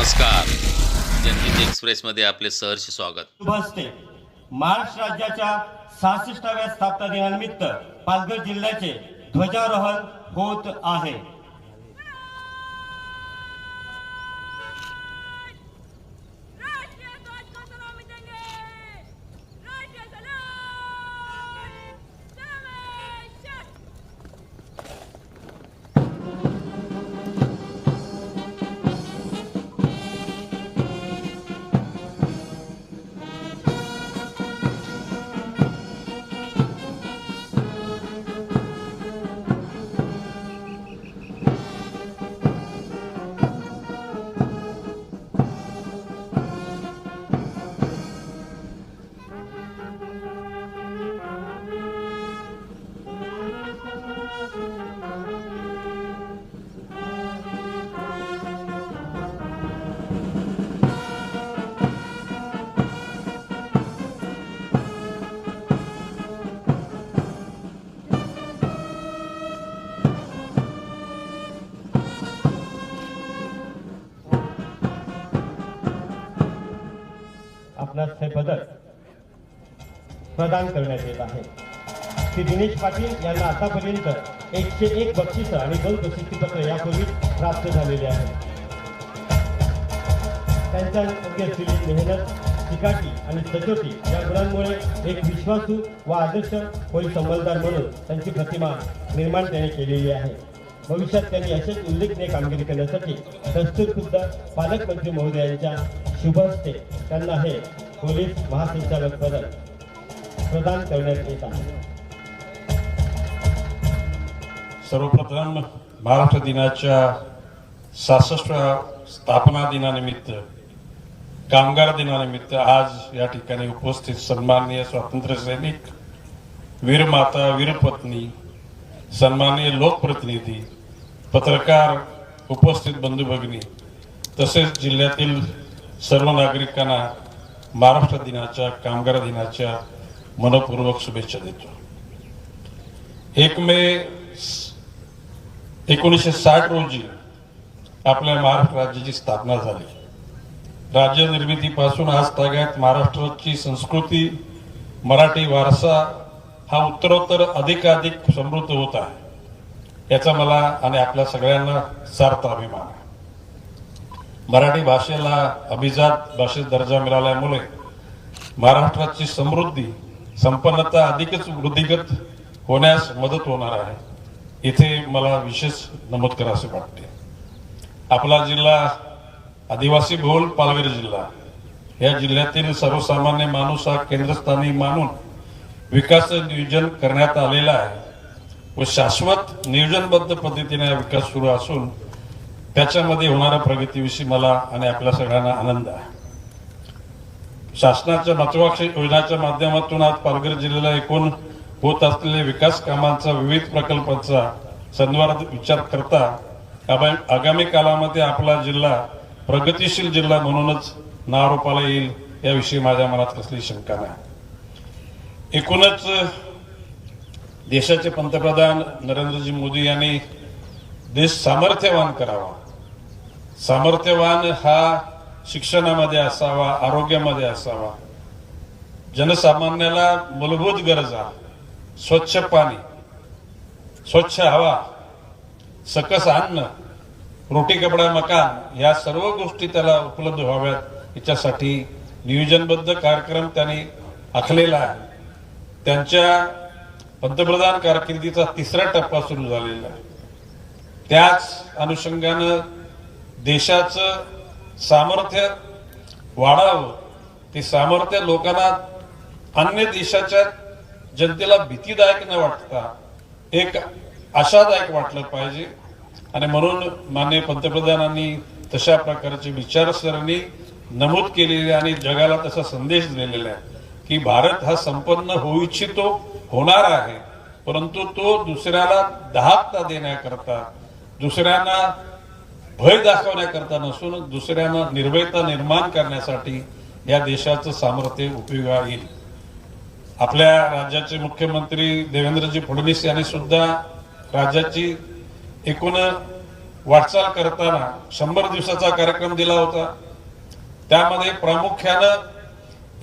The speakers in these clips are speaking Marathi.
नमस्कार. जनहित एक्सप्रेसमध्ये आपले सहर्ष स्वागत. शुभ महाराष्ट्र राज्याच्या सहासष्टाव्या स्थापना दिनानिमित्त पालघर जिल्ह्याचे ध्वजारोहण होत आहे. प्रदान करण्यात येत आहे. श्री दिनेश पाटील यांना आतापर्यंत एकशे एक बक्षिसं आणि दोन प्रसिद्धीपत्र यापूर्वी प्राप्त झालेले आहेत. त्यांच्या असलेली मेहनत चिकाटी आणि सचोटी या गुणांमुळे एक विश्वासू व आदर्श पोलीस अंमलदार म्हणून त्यांची प्रतिमा निर्माण त्याने केलेली आहे. भविष्यात त्यांनी असेच उल्लेखनीय कामगिरी करण्यासाठी दस्तूर पालकमंत्री महोदयांच्या शुभ हस्ते त्यांना हे पोलीस महासंचालक पदक प्रदान करण्यात येत आहे. सर्वप्रथम महाराष्ट्र दिनाच्या सहासष्टव्या स्थापना दिनानिमित्त कामगार दिनानिमित्त आज या ठिकाणी उपस्थित सन्माननीय स्वातंत्र्य सैनिक वीरमाता वीरपत्नी सन्माननीय लोकप्रतिनिधी पत्रकार उपस्थित बंधू भगिनी तसेच जिल्ह्यातील सर्व नागरिकांना महाराष्ट्र दिनाच्या कामगार दिनाच्या मनपूर्वक शुभेच्छा देतो. एक मे एकोणीसशे साठ रोजी आपल्या महाराष्ट्र राज्याची स्थापना झाली. राज्य निर्मितीपासून आज ताग्यात महाराष्ट्राची संस्कृती मराठी वारसा हा उत्तरोत्तर अधिकाधिक समृद्ध होत आहे. याचा मला आणि आपल्या सगळ्यांना सार्थ अभिमान आहे. मराठी भाषेला अभिजात भाषेत दर्जा मिळाल्यामुळे महाराष्ट्राची समृद्धी संपन्नता अधिकच वृद्धिगत होण्यास मदत होणार आहे. इथे मला विशेष नमूद करासे वाटते. आपला जिल्हा आदिवासी बहुल पालघर जिल्हा. या जिल्ह्यातील सर्वसामान्य माणूस हा केंद्रस्थानी मानून विकास नियोजन करण्यात आलेला आहे व शाश्वत नियोजनबद्ध पद्धतीने हा विकास सुरू असून त्याच्यामध्ये होणाऱ्या प्रगतीविषयी मला आणि आपल्या सगळ्यांना आनंद आहे. शासनाच्या महत्वाकांक्षी योजनाच्या माध्यमातून आज पालघर जिल्ह्याला एकूण होत असलेल्या विकास कामांचा विविध प्रकल्पांचा सन्मार्ग विचार करता आगामी काळामध्ये आपला जिल्हा प्रगतीशील जिल्हा म्हणूनच नावारोपाला येईल याविषयी माझ्या मनात कसली शंका नाही. एकूणच देशाचे पंतप्रधान नरेंद्रजी मोदी यांनी देश सामर्थ्यवान करावा. सामर्थ्यवान हा शिक्षणामध्ये असावा आरोग्यामध्ये असावा. जनसामान्याला मूलभूत गरजा स्वच्छ पाणी स्वच्छ हवा सकस अन्न रोटी कपडा मकान या सर्व गोष्टी त्याला उपलब्ध व्हाव्यात. याच्यासाठी नियोजनबद्ध कार्यक्रम त्यांनी आखलेला आहे. त्यांच्या पंतप्रधान कारकिर्दीचा तिसरा टप्पा सुरू झालेला आहे. त्याच अनुषंगानं देशाचं सामर्थ्य वाढावं. ते सामर्थ्य लोकांना अन्य देशाच्या जनतेला भीतीदायक न वाटता एक आशादायक वाटलं पाहिजे. आणि म्हणून माननीय पंतप्रधानांनी तशा प्रकारची विचारसरणी नमूद केलेली आणि जगाला तसा संदेश दिलेला आहे की भारत हा संपन्न होऊ इच्छितो होणार आहे. परंतु तो दुसऱ्याला दहाकता देण्याकरता दुसऱ्यांना भय दाखवण्याकरता नसून दुसऱ्यांना निर्भयता निर्माण करण्यासाठी या देशाचं सामर्थ्य उपयोगा येईल. आपल्या राज्याचे मुख्यमंत्री देवेंद्रजी फडणवीस यांनी सुद्धा राज्याची एकूण वाटचाल करताना शंभर दिवसाचा कार्यक्रम दिला होता. त्यामध्ये प्रामुख्यानं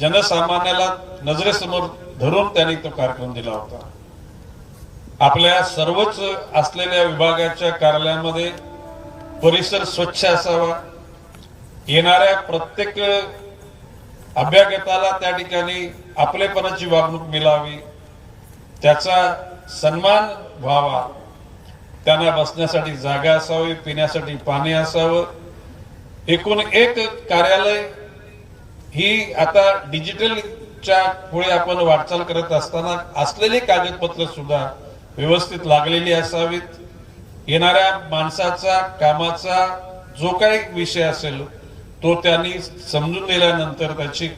जनसामान्याला नजरेसमोर धरून त्यांनी तो कार्यक्रम दिला होता. आपल्या सर्वच असलेल्या विभागाच्या कार्यालयामध्ये परिसर स्वच्छ असावा. येणाऱ्या प्रत्येक अभ्यागताला त्या ठिकाणी आपलेपणाची वागणूक मिळावी. त्याचा सन्मान व्हावा. त्यांना बसण्यासाठी जागा असावी पिण्यासाठी पाणी असावं. एकूण एक कार्यालय ही आता डिजिटलच्या पुढे आपण वाटचाल करत असताना असलेली कागदपत्र सुद्धा व्यवस्थित लागलेली असावीत. येणाऱ्या माणसाचा कामाचा जो काही विषय असेल तो त्यांनी समजून दिल्यानंतर त्याची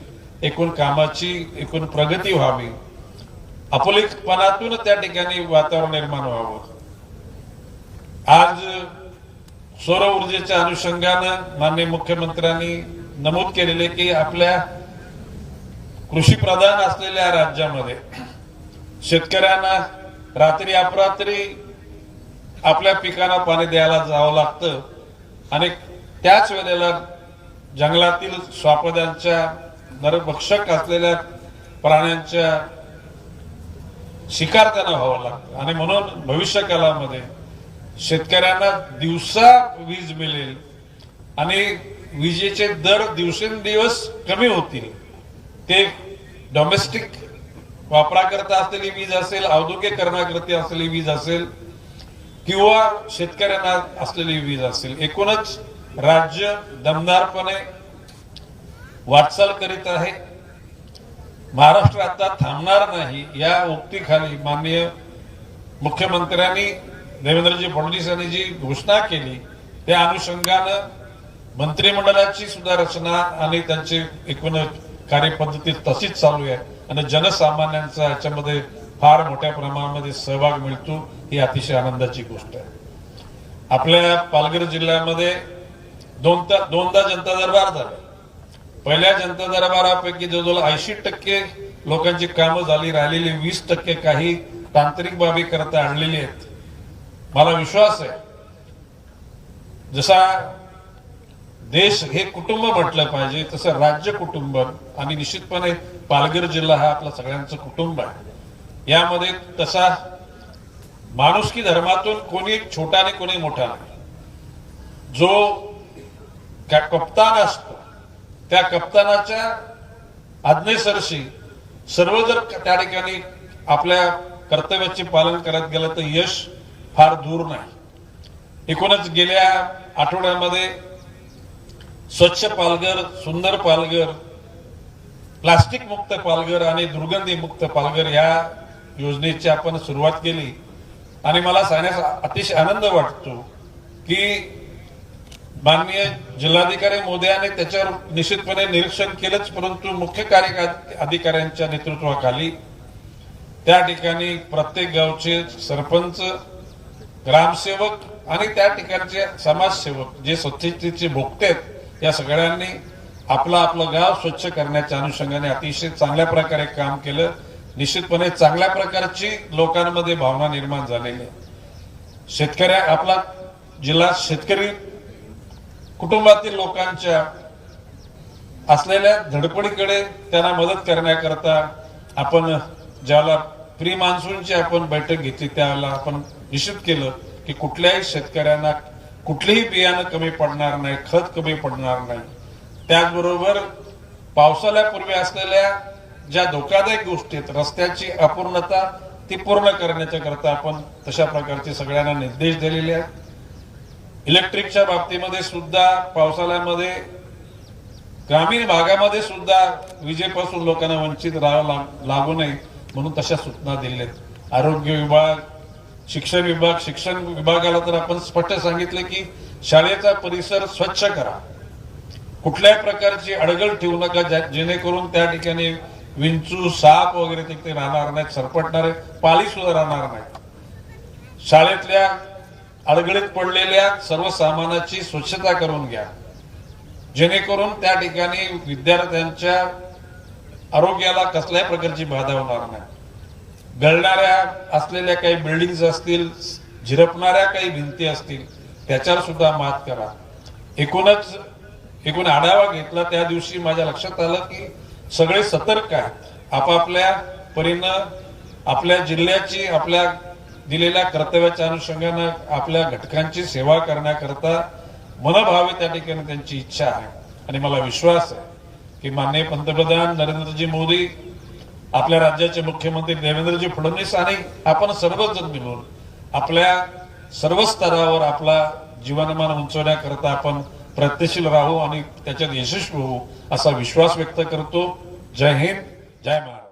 एकूण कामाची एकूण प्रगती व्हावी. आपुलेपणातून त्या ठिकाणी वातावरण निर्माण व्हावं. आज सौर ऊर्जेच्या अनुषंगानं माननीय मुख्यमंत्र्यांनी नमूद केलेले की आपल्या कृषी प्रधान असलेल्या राज्यामध्ये शेतकऱ्यांना रात्री अपरात्री आपल्या पिकांना पाणी द्यायला जावं लागतं. आणि त्याच वेळेला जंगलातील स्वापद्यांच्या नरभक्षक असलेल्या प्राण्यांच्या शिकार त्यांना व्हावं लागतं. आणि म्हणून भविष्य काळामध्ये शेतकऱ्यांना दिवसा वीज मिळेल आणि विजेचे दर दिवसेंदिवस कमी होतील. ते डोमेस्टिक वापराकरता असलेली वीज असेल औद्योगिकरणाकरता असलेली वीज असेल किंवा शेतकऱ्यांना असलेली वीज असेल. एकूणच राज्य दमदारपणे वाटचाल करीत आहे. महाराष्ट्र आता थांबणार नाही. या उक्तीखाली माननीय मुख्यमंत्र्यांनी देवेंद्रजी फडणवीस यांनी जी घोषणा केली त्या अनुषंगानं मंत्रिमंडळाची सुद्धा रचना आणि त्यांची एकूण कार्यपद्धती तशीच चालू आहे. आणि जनसामान्यांचा याच्यामध्ये फार मोठ्या प्रमाणामध्ये सहभाग मिळतो ही अतिशय आनंदाची गोष्ट आहे. आपल्या पालघर जिल्ह्यामध्ये दोनदा दोनदा जनता दरबार झाले. पहिल्या जनता दरबारापैकी जवळजवळ ऐंशी टक्के लोकांची कामं झाली राहिलेली वीस टक्के काही तांत्रिक बाबी करता आणलेली आहेत. मला विश्वास आहे जसा देश हे कुटुंब म्हटलं पाहिजे तसं राज्य कुटुंब आणि निश्चितपणे पालघर जिल्हा हा आपला सगळ्यांचं कुटुंब आहे. यामध्ये तसा माणुसकी धर्मातून कोणी छोटा नाही कोणी मोठा नाही. जो त्या कप्तान असतो त्या कप्तानाच्या आज्ञेसरशी सर्व जर त्या ठिकाणी आपल्या कर्तव्याचे पालन करत गेलं तर यश फार दूर नाही. एकूणच गेल्या आठवड्यामध्ये स्वच्छ पालघर सुंदर पालघर प्लास्टिक मुक्त पालघर आणि दुर्गंधी मुक्त पालघर या योजनेची आपण सुरुवात केली. आणि मला सांगण्यास अतिशय आनंद वाटतो की माननीय जिल्हाधिकारी मोदयाने त्याच्यावर निश्चितपणे निरीक्षण केलंच परंतु मुख्य कार्य अधिकाऱ्यांच्या नेतृत्वाखाली त्या ठिकाणी प्रत्येक गावचे सरपंच ग्रामसेवक आणि त्या ठिकाणचे समाजसेवक जे स्वच्छतेचे भोगते आहेत या सगळ्यांनी आपलं आपलं गाव स्वच्छ करण्याच्या अनुषंगाने अतिशय चांगल्या प्रकारे काम केलं. निश्चितपणे चांगल्या प्रकारची लोकांमध्ये भावना निर्माण झालेली आहे. शेतकऱ्या आपला जिल्हा शेतकरी कुटुंबातील लोकांच्या असलेल्या धडपडीकडे त्यांना मदत करण्याकरता आपण ज्याला प्री मान्सूनची आपण बैठक घेतली त्यावेळेला आपण निश्चित केलं की कुठल्याही शेतकऱ्यांना कुठलेही बियाणं कमी पडणार नाही खत कमी पडणार नाही. त्याचबरोबर पावसाळ्यापूर्वी असलेल्या ज्या धोकादायक गोष्टी आहेत रस्त्याची अपूर्णता ती पूर्ण करण्याच्या करता आपण तशा प्रकारचे सगळ्यांना निर्देश दिलेले आहेत. इलेक्ट्रिकच्या बाबतीमध्ये सुद्धा पावसाळ्यामध्ये ग्रामीण भागामध्ये सुद्धा विजेपासून लोकांना वंचित राहावं लागू नये म्हणून तशा सूचना दिल्या आहेत. आरोग्य विभाग शिक्षण विभाग शिक्षण विभागाला तर आपण स्पष्ट सांगितले की शाळेचा परिसर स्वच्छ करा. कुठल्याही प्रकारची अडगळ ठेवू नका ज्या- जेणेकरून त्या ठिकाणी विंचू साप वगैरे तिथे राहणार नाहीत सरपटणारे पाली सुद्धा राहणार नाहीत. शाळेतल्या अडगळीत पडलेल्या सर्व सामानाची स्वच्छता करून घ्या. जेणेकरून त्या ठिकाणी विद्यार्थ्यांच्या आरोग्याला कसल्याही प्रकारची बाधा होणार नाही. गळणाऱ्या असलेल्या काही बिल्डिंग असतील झिरपणाऱ्या काही भिंती असतील त्याच्यावर सुद्धा मात करा. एकूणच एकूण आढावा घेतला त्या दिवशी माझ्या लक्षात आलं की सगळे सतर्क आहेत आपापल्या परीनं आपल्या जिल्ह्याची आपल्या दिलेल्या कर्तव्याच्या अनुषंगानं आपल्या घटकांची सेवा करण्याकरता मनभावे त्या ठिकाणी त्यांची इच्छा आहे. आणि मला विश्वास आहे की माननीय पंतप्रधान नरेंद्रजी मोदी आपल्या राज्याचे मुख्यमंत्री देवेंद्रजी फडणवीस आणि आपण सर्वजण मिळून आपल्या सर्व स्तरावर आपला जीवनमान उंचवण्याकरता आपण प्रयत्नशील राहू आणि त्याच्यात यशस्वी होऊ असा विश्वास व्यक्त करतो. जय हिंद जय महाराज